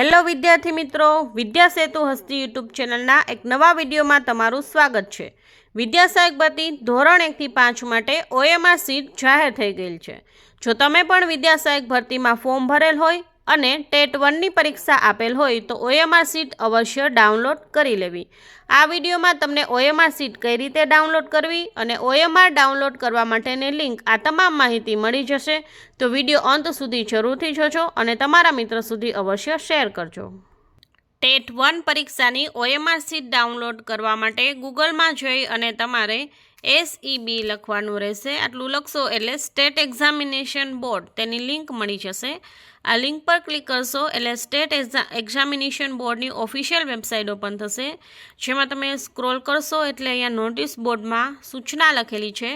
Hello વિદ્યાર્થી મિત્રો, વિદ્યા સેતુ હસ્તી YouTube ચેનલના એક નવા વિડીયોમાં તમારું સ્વાગત છે. વિદ્યા સહાયક ભરતી ધોરણ એકથી પાંચ માટે ઓએમઆર સીટ જાહેર થઈ ગયેલ છે. જો તમે પણ વિદ્યા સહાયક ભરતીમાં ફોર્મ ભરેલ હોય અને ટેટ વનની પરીક્ષા આપેલ હોય તો ઓએમઆર સીટ અવશ્ય ડાઉનલોડ કરી લેવી. આ વિડીયોમાં તમને ઓએમઆર સીટ કઈ રીતે ડાઉનલોડ કરવી અને ઓએમઆર ડાઉનલોડ કરવા માટેની લિંક આ તમામ માહિતી મળી જશે. તો વીડિયો અંત સુધી જરૂરથી જોજો અને તમારા મિત્ર સુધી અવશ્ય શેર કરજો. ટેટ વન પરીક્ષાની ઓએમઆર સીટ ડાઉનલોડ કરવા માટે ગૂગલમાં જઈ અને તમારે એસઈબી લખવાનું રહેશે. આટલું લખશો એટલે સ્ટેટ એક્ઝામિનેશન બોર્ડ તેની લિંક મળી જશે. આ લિંક પર ક્લિક કરશો એટલે સ્ટેટ એક્ઝામિનેશન બોર્ડની ઓફિશિયલ વેબસાઇટ ઓપન થશે. જેમાં તમે સ્ક્રોલ કરશો એટલે અહીંયા નોટિસ બોર્ડમાં સૂચના લખેલી છે.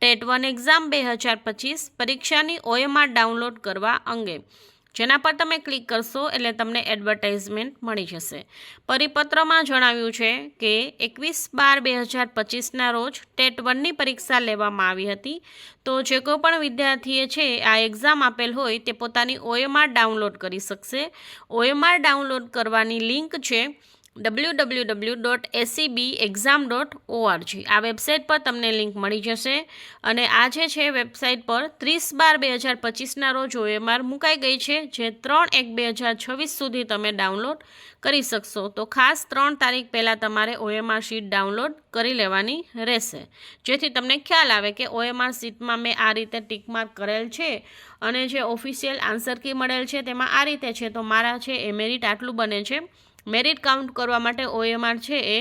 ટેટ વન એક્ઝામ બે હજાર પચીસ પરીક્ષાની ઓએમઆર ડાઉનલોડ કરવા અંગે. જેના પર તમે ક્લિક કરશો એટલે તમને એડવર્ટાઇઝમેન્ટ મળી જશે. પરિપત્રમાં જણાવ્યું છે કે એકવીસ બાર બે હજાર પચીસના રોજ ટેટ વનની પરીક્ષા લેવામાં આવી હતી. તો જે કોઈ પણ વિદ્યાર્થીએ છે, આ એક્ઝામ આપેલ હોય તે પોતાની ઓએમઆર ડાઉનલોડ કરી શકશે. ઓએમઆર ડાઉનલોડ કરવાની લિંક છે W W W dot ACB exam dot ORG આ વેબસાઇટ પર તમને લિંક મળી જશે. અને આ જે છે વેબસાઇટ પર ત્રીસ બાર બે હજાર પચીસના રોજ ઓએમઆર મુકાઈ ગઈ છે, જે ત્રણ એક બે હજાર છવ્વીસ સુધી તમે ડાઉનલોડ કરી શકશો. તો ખાસ ત્રણ તારીખ પહેલાં તમારે ઓએમઆર શીટ ડાઉનલોડ કરી લેવાની રહેશે. જેથી તમને ખ્યાલ આવે કે ઓએમઆર શીટમાં મેં આ રીતે ટીક માર્ક કરેલ છે અને જે ઓફિશિયલ આન્સર કી મળેલ છે, તેમાં આ રીતે છે. તો મારા છે એ મેરિટ આટલું બને છે. મેરિટ કાઉન્ટ કરવા માટે ઓએમઆર છે એ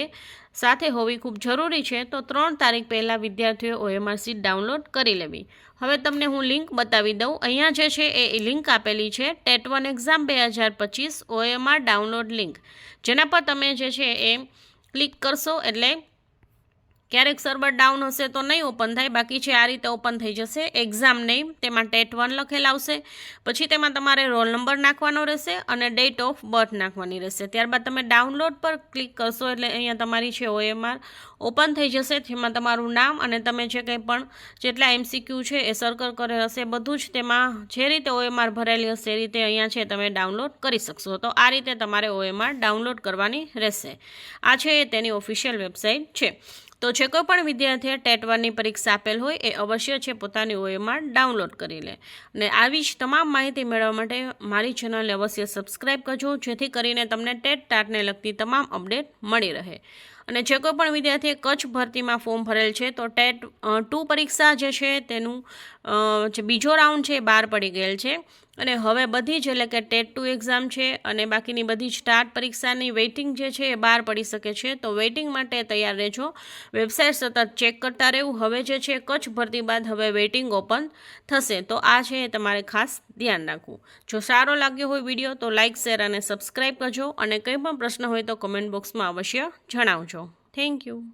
સાથે હોવી ખૂબ જરૂરી છે, તો ત્રણ તારીખ પહેલાં વિદ્યાર્થીઓએ ઓએમઆર સીટ ડાઉનલોડ કરી લેવી. હવે તમને હું લિંક બતાવી દઉં. અહીંયા જે છે એ લિંક આપેલી છે, ટેટ વન એક્ઝામ બે હજાર પચીસ ઓએમઆર ડાઉનલોડ લિંક. જેના પર તમે જે છે એ ક્લિક કરશો એટલે ક્યારેક સર્વર ડાઉન હશે તો નહીં ઓપન થાય, બાકી છે આ રીતે ઓપન થઈ જશે. એક્ઝામ નેમ તેમાં ટેટ વન લખેલ આવશે. પછી તેમાં તમારે રોલ નંબર નાખવાનો રહેશે અને ડેટ ઓફ બર્થ નાખવાની રહેશે. ત્યારબાદ તમે ડાઉનલોડ પર ક્લિક કરશો એટલે અહીંયા તમારી છે ઓએમઆર ઓપન થઈ જશે, જેમાં તમારું નામ અને તમે જે કંઈ પણ જેટલા એમસીક્યુ છે એ સર્કલ કરે હશે. બધું જ તેમાં જે રીતે ઓએમઆર ભરેલી હશે એ રીતે અહીંયા છે તમે ડાઉનલોડ કરી શકશો. તો આ રીતે તમારે ઓએમઆર ડાઉનલોડ કરવાની રહેશે. આ છે તેની ઓફિશિયલ વેબસાઇટ છે. તો જે કોઈ પણ વિદ્યાર્થીએ ટેટ વનની પરીક્ષા આપેલ હોય એ અવશ્ય છે પોતાની ઓએમઆર ડાઉનલોડ કરી લે. અને આવી જ તમામ માહિતી મેળવવા માટે મારી ચેનલને અવશ્ય સબસ્ક્રાઈબ કરજો, જેથી કરીને તમને ટેટ ટાટને લગતી તમામ અપડેટ મળી રહે. અને જે કોઈ પણ વિદ્યાર્થીએ કચ્છ ભરતીમાં ફોર્મ ભરેલ છે, તો ટેટ ટુ પરીક્ષા જે છે તેનું જે બીજો રાઉન્ડ છે એ બહાર પડી ગયેલ છે. અને હવે બધી જ, એટલે કે ટેટ ટુ એક્ઝામ છે અને બાકીની બધી જ સ્ટાર્ટ પરીક્ષાની વેઇટિંગ જે છે એ બહાર પડી શકે છે. તો વેઇટિંગ માટે તૈયાર રહેજો. વેબસાઇટ સતત ચેક કરતા રહેવું. હવે જે છે કચ્છ ભરતી બાદ હવે વેઇટિંગ ઓપન થશે. તો આ છે એ તમારે ખાસ ધ્યાન રાખવું. જો સારો લાગ્યો હોય વીડિયો તો લાઇક શેર અને સબસ્ક્રાઈબ કરજો અને કંઈ પણ પ્રશ્ન હોય તો કમેન્ટ બોક્સમાં અવશ્ય જણાવજો. Thank you.